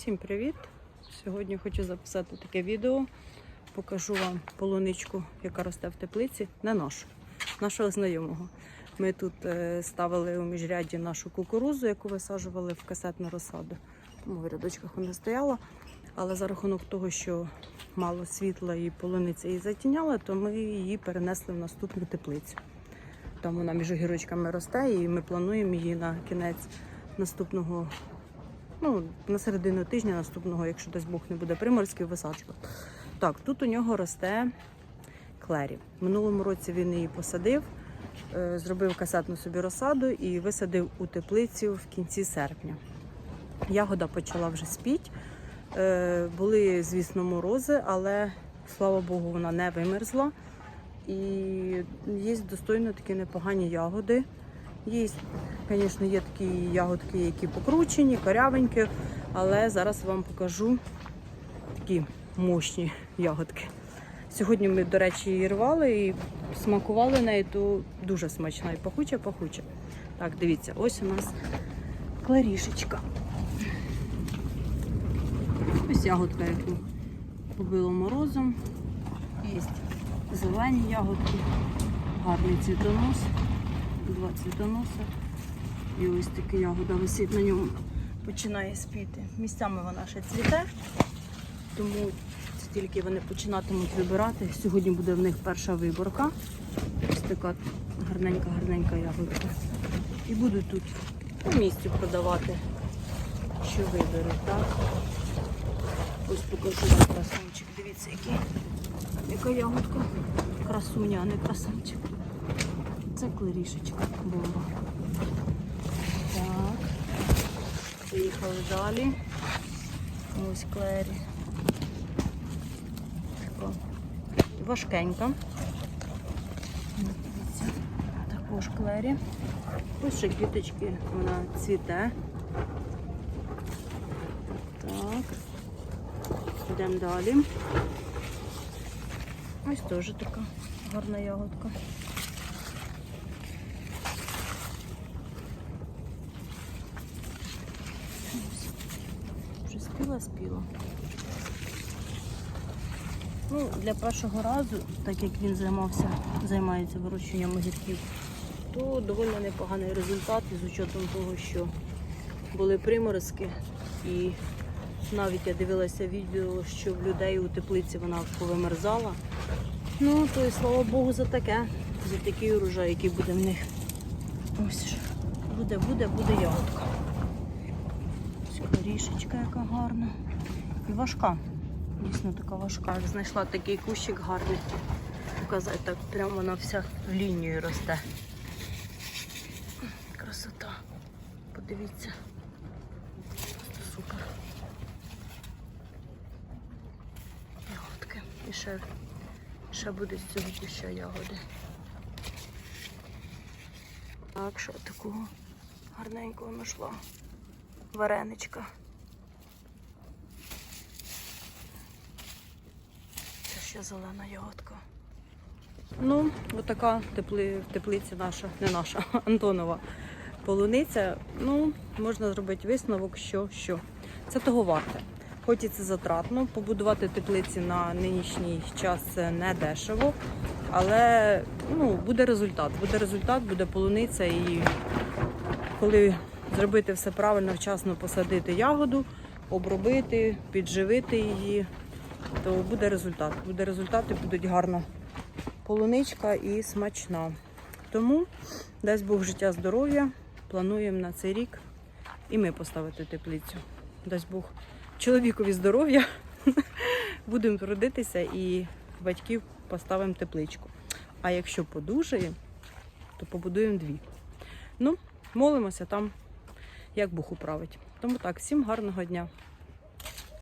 Всім привіт! Сьогодні хочу записати таке відео. Покажу вам полуничку, яка росте в теплиці, не нашу, нашого знайомого. Ми тут е, ставили у міжряді нашу кукурузу, яку висаджували в касетну розсаду. Тому в рядочках вона стояла. Але за рахунок того, що мало світла і полуниця її затіняла, то ми її перенесли в наступну теплицю. Там вона між огірочками росте, і ми плануємо її на кінець наступного ну, на середину тижня наступного, якщо десь Бог не буде приморський, висаджувати. Так, тут у нього росте клері. Минулому році він її посадив, е, зробив касетну собі розсаду і висадив у теплицю в кінці серпня. Ягода почала вже спіть. Е, Були, звісно, морози, але слава Богу, вона не вимерзла. І є достойно такі непогані ягоди. Є, звісно, є такі ягодки, які покручені, корявенькі, але зараз вам покажу такі мощні ягодки. Сьогодні ми, до речі, її рвали і смакували нею, то дуже смачна і пахуча, пахуча. Так, дивіться, ось у нас кларішечка. Ось ягодка, яку побило морозом. Є зелені ягодки, гарний цвітонос два цвітоноса. І ось така ягода висить на ньому, починає спіти. Місцями вона ще цвіте, тому тільки вони починатимуть вибирати. Сьогодні буде в них перша виборка. Ось така гарненька-гарненька ягодка. І будуть тут по місцю продавати, що виберуть. так? Ось покажу вам красунчик. Дивіться, який. яка ягодка. Красуня, а не красунчик. Це клерішечка бомба. Так. Поїхали далі. Ось клері. Така важкенька. Також клері. Ось ще квіточки, вона цвіте. Так. Йдемо далі. Ось теж така гарна ягодка. Вже спіла, спіла. Ну, для першого разу, так як він займався, займається вирощуванням огірків, то доволі непоганий результат із учетом того, що були приморозки і навіть я дивилася відео, що в людей у теплиці вона повимерзала. Ну, то і слава Богу за таке, за такий урожай, який буде в них. Ось. Буде, буде, буде ягодка. Рішечка яка гарна. І важка. Дійсно така важка. Знайшла такий кущик гарний. Показати так, прямо вона вся в лінію росте. Красота. Подивіться. Супер. Ягодки. І ще, ще буде з цього ягоди. Так, що такого гарненького знайшла вареничка. Це ще зелена ягодка. Ну, отака тепли, в теплиці наша, не наша, Антонова полуниця. Ну, можна зробити висновок, що, що це того варте. Хоч і це затратно, побудувати теплиці на нинішній час це не дешево, але ну, буде результат. Буде результат, буде полуниця і коли зробити все правильно, вчасно посадити ягоду, обробити, підживити її, то буде результат. Буде результат і будуть гарна полуничка і смачна. Тому, дасть Бог життя, здоров'я, плануємо на цей рік і ми поставити теплицю. Дасть Бог чоловікові здоров'я, будемо трудитися і батьків поставимо тепличку. А якщо подужає, то побудуємо дві. Ну, молимося там, як Бог управить. Тому так, всім гарного дня.